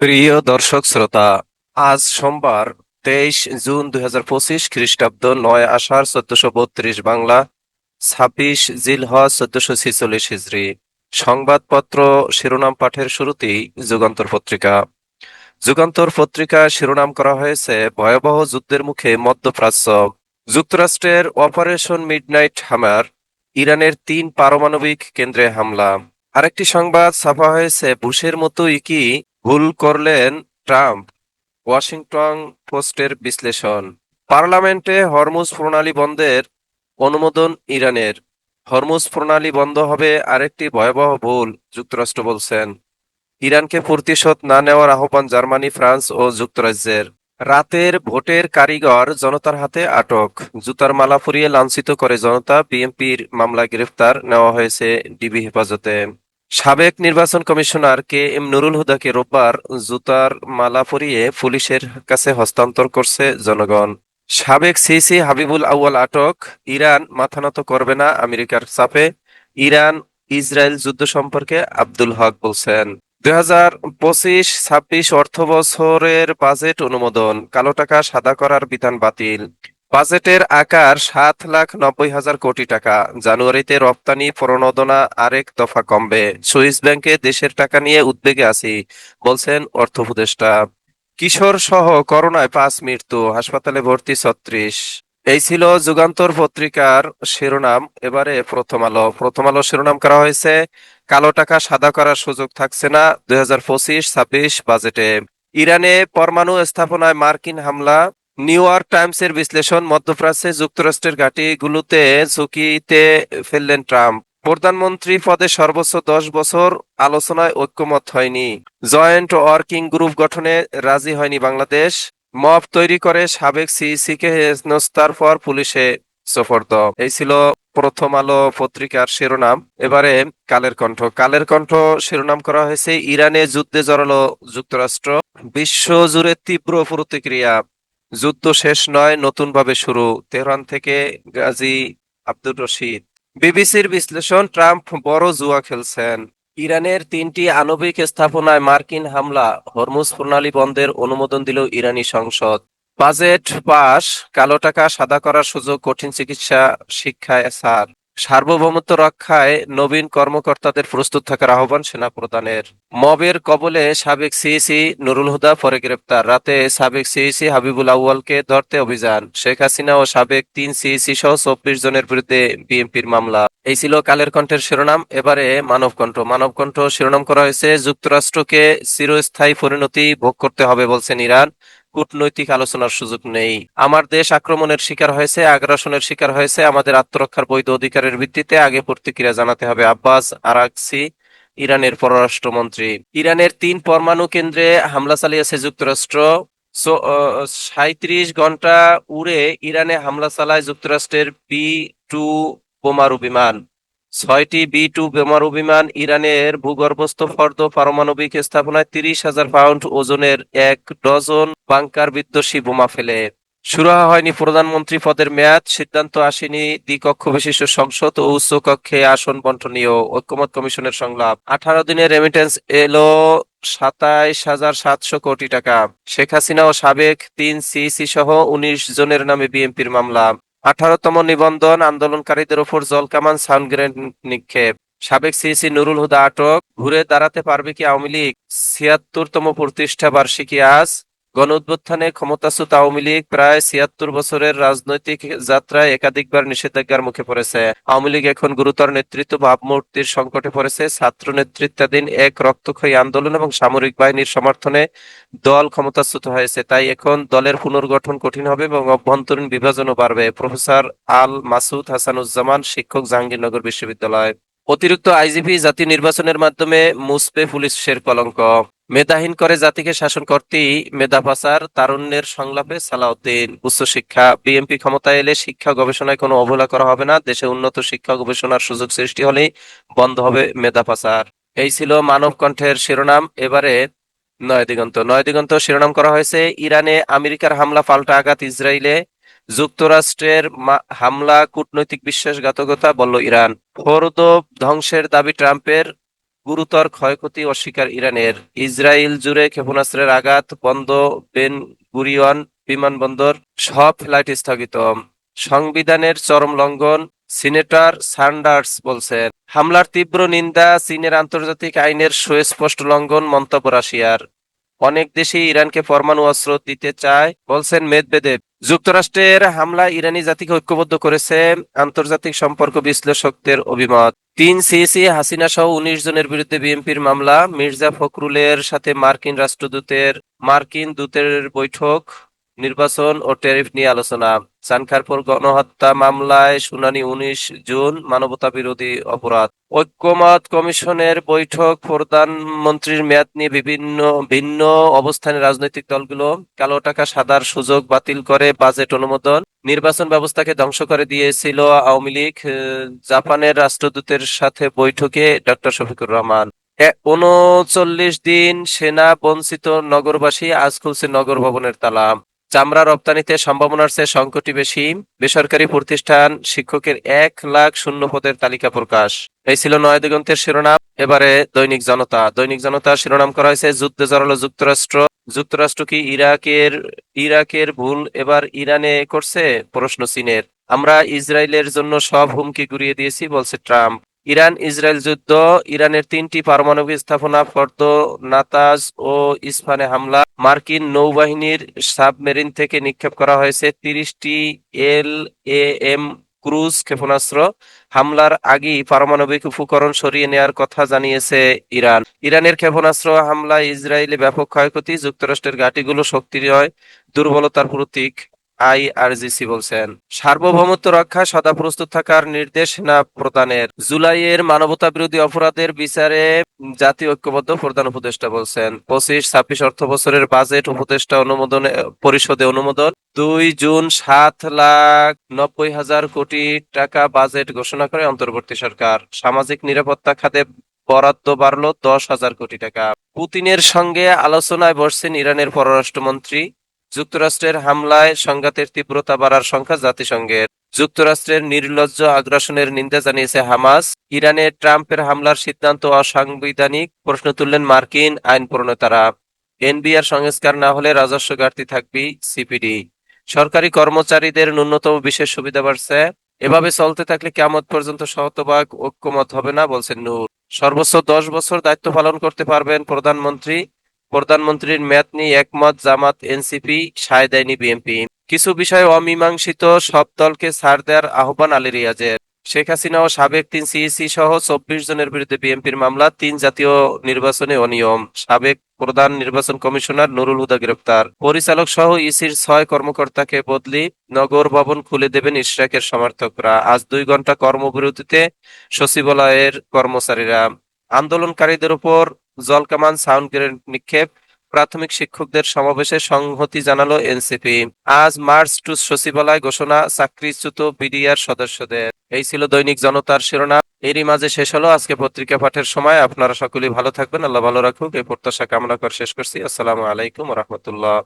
প্রিয় দর্শক শ্রোতা, আজ সোমবার, তেইশ জুন দুই হাজার পঁচিশ খ্রিস্টাব্দ নয় আষাঢ় চোদ্দশো বত্রিশ বাংলা, ছাব্বিশ জিলহজ চোদ্দশো ছিচল্লিশ হিজড়ি। সংবাদপত্র, শিরোনাম পাঠের শুরুতেই যুগান্তর পত্রিকা। যুগান্তর পত্রিকা শিরোনাম করা হয়েছে ভয়াবহ যুদ্ধের মুখে মধ্যপ্রাচ্য। যুক্তরাষ্ট্রের অপারেশন মিডনাইট হামার, ইরানের তিন পারমাণবিক কেন্দ্রে হামলা। আরেকটি সংবাদ ছাপা হয়েছে বুশের মতোই কি ভুল করলেন ট্রাম্প, ওয়াশিংটন পোস্টের বিশ্লেষণ। পার্লামেন্টে হরমুজ প্রণালী বন্ধের অনুমোদন ইরানের। হরমুজ প্রণালী বন্ধ হবে আরেকটি ভয়াবহ ভুল, যুক্তরাষ্ট্র বলছেন। ইরানকে প্রতিশোধ না নেওয়ার আহ্বান জার্মানি, ফ্রান্স ও যুক্তরাজ্যের। রাতের ভোটের কারিগর জনতার হাতে আটক। জুতার মালা পরিয়ে লাঞ্ছিত করে জনতা বিএনপির মামলায় গ্রেফতার, নেওয়া হয়েছে ডিবি হেফাজতে। সাবেক নির্বাচন কমিশনার কে এম নুরুল হুদাকে রোববার জুতার মালা পরিয়ে পুলিশের কাছে হস্তান্তর করছে জনগণ। সাবেক সিসি হাবিবুল আউয়াল আটক, ইরান মাথানত করবে না আমেরিকার চাপে, ইরান ইসরায়েল যুদ্ধ সম্পর্কে আব্দুল হক বলছেন। দুই হাজার পঁচিশ ছাব্বিশ অর্থ বছরের বাজেট অনুমোদন, কালো টাকা সাদা করার বিধান বাতিল। বাজেটের আকার সাত লাখ নব্বই হাজার কোটি টাকা। জানুয়ারিতে রপ্তানি প্রণোদনা আরেক দফা কমবে। সুইস ব্যাংকে দেশের টাকা নিয়ে উদ্বেগে আছি, বলছেন অর্থ উপদেষ্টা। কিশোর সহ করোনায় পাঁচ মৃত্যু, হাসপাতালে ভর্তি ছত্রিশ। এই ছিল যুগান্তর পত্রিকার শিরোনাম। এবারে প্রথম আলো। প্রথম আলো শিরোনাম করা হয়েছে, কালো টাকা সাদা করার সুযোগ থাকছে না দুই হাজার পঁচিশ ছাব্বিশ বাজেটে। ইরানে পরমাণু স্থাপনায় মার্কিন হামলা। নিউ ইয়র্ক টাইমসের বিশ্লেষণ, মধ্যপ্রাচ্যে যুক্তরাষ্ট্রের ঘাঁটিগুলোতে ঝুঁকিতে ফেললেন ট্রাম্প। প্রধানমন্ত্রী পদে সর্বোচ্চ দশ বছর আলোচনায় ঐক্যমত হয়নি। জয়েন্ট ওয়ার্কিং গ্রুপ গঠনে রাজি হয়নি বাংলাদেশ। মব তৈরি করে সাবেক সিইসি কে হেনস্থার পর পুলিশে সোপর্দ। এই ছিল প্রথম আলো পত্রিকার শিরোনাম। এবারে কালের কণ্ঠ। কালের কণ্ঠ শিরোনাম করা হয়েছে, ইরানে যুদ্ধে জড়ালো যুক্তরাষ্ট্র। বিশ্বজুড়ে তীব্র প্রতিক্রিয়া। যুদ্ধ শেষ নয়, নতুনভাবে শুরু। তেহরান থেকে গাজী আব্দুর রশিদ। বিবিসির বিশ্লেষণ, ট্রাম্প বড় জুয়া খেলছেন। ইরানের তিনটি আণবিক স্থাপনায় মার্কিন হামলা, হরমুজ প্রণালী বন্ধের অনুমোদন দিল ইরানি সংসদ। বাজেট পাস কালো টাকা সাদা করার সুযোগ কঠিন চিকিৎসা শিক্ষায় ছাড় সার্বভৌমত্ব রক্ষায় নবীন কর্মকর্তাদের প্রস্তুত থাকার আহ্বান সেনা প্রধানের মবের কবলে সাবেক সিইসি নুরুল হুদা পরে গ্রেপ্তার। রাতে সাবেক সিইসি হাবিবুল আউয়ালকে ধরতে অভিযান। শেখ হাসিনা ও সাবেক তিন সিইসি সহ চব্বিশ জনের বিরুদ্ধে বিএনপির মামলা। এই ছিল কালের কণ্ঠের শিরোনাম। এবারে মানবকণ্ঠ। মানবকণ্ঠ শিরোনাম করা হয়েছে, যুক্তরাষ্ট্রকে চিরস্থায়ী পরিণতি ভোগ করতে হবে বলছেন ইরান। কূটনৈতিক আলোচনার সুযোগ নেই। আমার দেশ আক্রমণের শিকার হয়েছে, আগ্রাসনের শিকার হয়েছে, আমাদের আত্মরক্ষার বৈধ অধিকারের ভিত্তিতে আগে প্রতিক্রিয়া জানাতে হবে আব্বাস আরাকসি, ইরানের পররাষ্ট্রমন্ত্রী। ইরানের তিন পরমাণু কেন্দ্রে হামলা চালিয়েছে যুক্তরাষ্ট্র। সাঁত্রিশ ঘণ্টা উড়ে ইরানে হামলা চালায় যুক্তরাষ্ট্রের বি টু বোমারু বিমান। ছয়টি বি টু বোমারু বিমান ইরানের ভূগর্ভস্থ ফর্দ পারমাণবিক স্থাপনায় তিরিশ হাজার পাউন্ড ওজনের এক ডজন বাংকার বিধ্বসী বোমা ফেলে। শুরু হয়নি প্রধানমন্ত্রী পদের মেয়াদ, সিদ্ধান্ত আসেনি দ্বিকক্ষ বিশিষ্ট সংসদ ও উচ্চ কক্ষে আসন বন্টনীয় ঐক্যমত কমিশনের সংলাপ। আঠারো দিনের রেমিটেন্স এলো সাতাইশ হাজার সাতশো কোটি টাকা। শেখ হাসিনা ও সাবেক তিন সিসি সহ উনিশ জনের নামে বিএনপির মামলা। আঠারোতম নিবন্ধন আন্দোলনকারীদের ওপর জলকামান সাউন্ড গ্রেনেড নিক্ষেপ। সাবেক সিইসি নুরুল হুদা আটক। ঘুরে দাঁড়াতে পারবে কি আওয়ামী লীগ? ছিয়াত্তরতম প্রতিষ্ঠা বার্ষিকী আজ। গণ উদ্বোধনে ক্ষমতাচ্যুত আওয়ামী লীগ প্রায় ছিয়াত্তর বছরের রাজনৈতিক যাত্রায় একাধিকবার নিষেধাজ্ঞার মুখে পড়েছে। আওয়ামী লীগ এখন গুরুতর নেতৃত্ব ভাবমূর্তির সংকটে পড়েছে। ছাত্র নেতৃত্বাধীন এক রক্তক্ষয়ী আন্দোলন এবং সামরিক বাহিনীর সমর্থনে দল ক্ষমতাচ্যুত হয়েছে। তাই এখন দলের পুনর্গঠন কঠিন হবে এবং অভ্যন্তরীণ বিভাজনও বাড়বে। প্রফেসর আল মাসুদ হাসানুজ্জামান, শিক্ষক জাহাঙ্গীরনগর বিশ্ববিদ্যালয়। অতিরিক্ত আইজিপি জাতীয় নির্বাচনের মাধ্যমে মুসপে পুলিশের কলঙ্ক। মেধাহীন করে জাতিকে শাসন করতেই মেধা পাচার, তারুণ্যের সংলাপে সালাউদ্দিন উচ্চশিক্ষা। বিএনপি ক্ষমতায় এলে শিক্ষা গবেষণায় কোনো অবহেলা করা হবে না। দেশে উন্নত শিক্ষা গবেষণার সুযোগ সৃষ্টি হলেই বন্ধ হবে মেধা পাচার। এই ছিল মানব কণ্ঠের শিরোনাম। এবারে নয় দিগন্ত। নয় দিগন্ত শিরোনাম করা হয়েছে, ইরানে আমেরিকার হামলা পাল্টা আঘাত ইসরায়েলে। যুক্তরাষ্ট্রের হামলা, কূটনৈতিক বিশ্বাসঘাতকতা, বলল ইরান। ফোরদ ধ্বংসের দাবি ট্রাম্পের। গুরুতর ক্ষয়ক্ষতি অস্বীকার ইরানের। ইসরায়েল জুড়ে ক্ষেপণাস্ত্রের আঘাত বন্ধ বেন গুরিয়ন বিমানবন্দর, সব ফ্লাইট স্থগিত। সংবিধানের চরম লঙ্ঘন, সিনেটর সান্ডার্স বলছেন। হামলার তীব্র নিন্দা চীনের আন্তর্জাতিক আইনের সুস্পষ্ট লঙ্ঘন মন্তব্য রাশিয়ার। অনেক দেশই ইরানকে পরমাণু অস্ত্র দিতে চায়, বলছেন মেদবেদেব। যুক্তরাষ্ট্রের হামলা ইরানি জাতিকে ঐক্যবদ্ধ করেছে আন্তর্জাতিক সম্পর্ক বিশ্লেষকদের অভিমত। তিন সিএসি হাসিনা সহ উনিশ জনের বিরুদ্ধে বিএনপির মামলা, মির্জা ফখরুলের সাথে মার্কিন রাষ্ট্রদূতের, মার্কিন দূতের বৈঠক, নির্বাচন ও ট্যারিফ নিয়ে আলোচনা। চানখারপুর গণহত্যা মামলায় শুনানি উনিশ জুন মানবতা বিরোধী অপরাধ। ঐক্যমত কমিশনের বৈঠক প্রধানমন্ত্রীর মেয়াদ নিয়ে বিভিন্ন ভিন্ন অবস্থানে রাজনৈতিক দলগুলো কালো টাকা সাদার সুযোগ বাতিল করে বাজেট অনুমোদন। নির্বাচন ব্যবস্থাকে ধ্বংস করে দিয়েছিল আওয়ামী লীগ জাপানের রাষ্ট্রদূতের সাথে বৈঠকে ডক্টর শফিকুর রহমান। উনচল্লিশ দিন সেনা বঞ্চিত নগরবাসী আজ খুলছে নগর ভবনের তালা। চামড়া রপ্তানিতে সম্ভাবনার চেয়ে সংকটই বেশি। বেসরকারি প্রতিষ্ঠান শিক্ষকের এক লাখ শূন্য পদের তালিকা প্রকাশ। এই ছিল নয় দিগন্তের শিরোনাম। এবারে দৈনিক জনতা। দৈনিক জনতা শিরোনাম করা হয়েছে, যুদ্ধে জড়ালো যুক্তরাষ্ট্র। যুক্তরাষ্ট্র কি ইরাকের ইরাকের ভুল এবার ইরানে করছে? প্রশ্ন চীনের। আমরা ইসরায়েলের জন্য সব হুমকি ঘুরিয়ে দিয়েছি, বলছে ট্রাম্প। ইরান, ইসরায়েল যুদ্ধ, ইরানের তিনটি পারমাণবিক স্থাপনা, ফর্দ, নাতাজ ও ইস্পানে হামলা, মার্কিন নৌবাহিনীর সাবমেরিন থেকে নিক্ষেপ করা হয়েছে তিরিশটি এল এ এম ক্রুজ ক্ষেপণাস্ত্র হামলার আগেই পারমাণবিক উপকরণ সরিয়ে নেওয়ার কথা জানিয়েছে ইরান। ইরানের ক্ষেপণাস্ত্র হামলায় ইসরায়েলে ব্যাপক ক্ষয়ক্ষতি, যুক্তরাষ্ট্রের ঘাঁটিগুলো শক্তির হয়, দুর্বলতার প্রতীক। আইআরজিসি বলছেন, সার্বভৌমত্ব রক্ষায় সদা প্রস্তুত থাকার নির্দেশ না প্রদানের। জুলাইয়ের মানবতা বিরোধী অপরাধের বিচারে জাতীয় ঐক্যবদ্ধ প্রধান উপদেষ্টা বলছেন, পঁচিশ ছাব্বিশ অর্থ বছরের বাজেট উপদেষ্টা অনুমোদন, পরিষদে অনুমোদন। দুই জুন সাত লাখ নব্বই হাজার কোটি টাকা বাজেট ঘোষণা করে অন্তর্বর্তী সরকার। সামাজিক নিরাপত্তা খাতে বরাদ্দ বাড়লো দশ হাজার কোটি টাকা। পুতিনের সঙ্গে আলোচনায় বসছেন ইরানের পররাষ্ট্রমন্ত্রী যুক্তরাষ্ট্রের হামলায় সংঘাতের তীব্রতা বাড়ার সংখ্যা জাতিসংঘের। যুক্তরাষ্ট্রের নির্লজ্জ আগ্রাসনের নিন্দা জানিয়েছে হামাস। ইরানে ট্রাম্পের হামলার সিদ্ধান্ত অসাংবিধানিক, প্রশ্ন তুললেন মার্কিন আইন প্রণেতারা। এনবিআর সংস্কার না হলে রাজস্ব ঘাটতি থাকবে সিপিডি। সরকারি কর্মচারীদের ন্যূনতম বিশেষ সুবিধা বাড়ছে। এভাবে চলতে থাকলে কেমন পর্যন্ত শতভাগ ঐক্যমত হবে না, বলছেন নূর। সর্বোচ্চ দশ বছর দায়িত্ব পালন করতে পারবেন প্রধানমন্ত্রী। প্রধানমন্ত্রীর মেয়াদ নিয়ে একমত জামাত এনসিপি, সায় দেয়নি বিএনপি। কিছু বিষয়ে অমীমাংসিত সব দলকে ছাড় দেওয়ার আহ্বান আলী রিয়াজের। শেখ হাসিনা ও সাবেক তিন সিইসি সহ চব্বিশ জনের বিরুদ্ধে বিএনপির মামলা, তিন জাতীয় নির্বাচনে অনিয়ম। সাবেক প্রধান নির্বাচন কমিশনার নুরুল হুদা গ্রেপ্তার। পরিচালক সহ ইসির ছয় কর্মকর্তাকে বদলি নগর ভবন খুলে দেবেন ইশরাকের সমর্থকরা। আজ দুই ঘণ্টা কর্মবিরতিতে সচিবালয়ের কর্মচারীরা। আন্দোলনকারীদের উপর জলকামান সাউন্ড গ্রেনেড নিক্ষেপ। প্রাথমিক শিক্ষকদের সমাবেশে সংহতি জানালো এনসিপি। আজ মার্চ টু সচিবালয় ঘোষণা, চাকরিচ্যুত বিডিআর সদস্যদের। এই ছিল দৈনিক জনতার শিরোনাম। এরই মাঝে শেষ হলো আজকে পত্রিকা পাঠের সময়। আপনারা সকলেই ভালো থাকবেন, আল্লাহ ভালো রাখুক। এই প্রত্যাশা কামনা করে শেষ করছি। আসসালামু আলাইকুম রহমতুল্লাহ।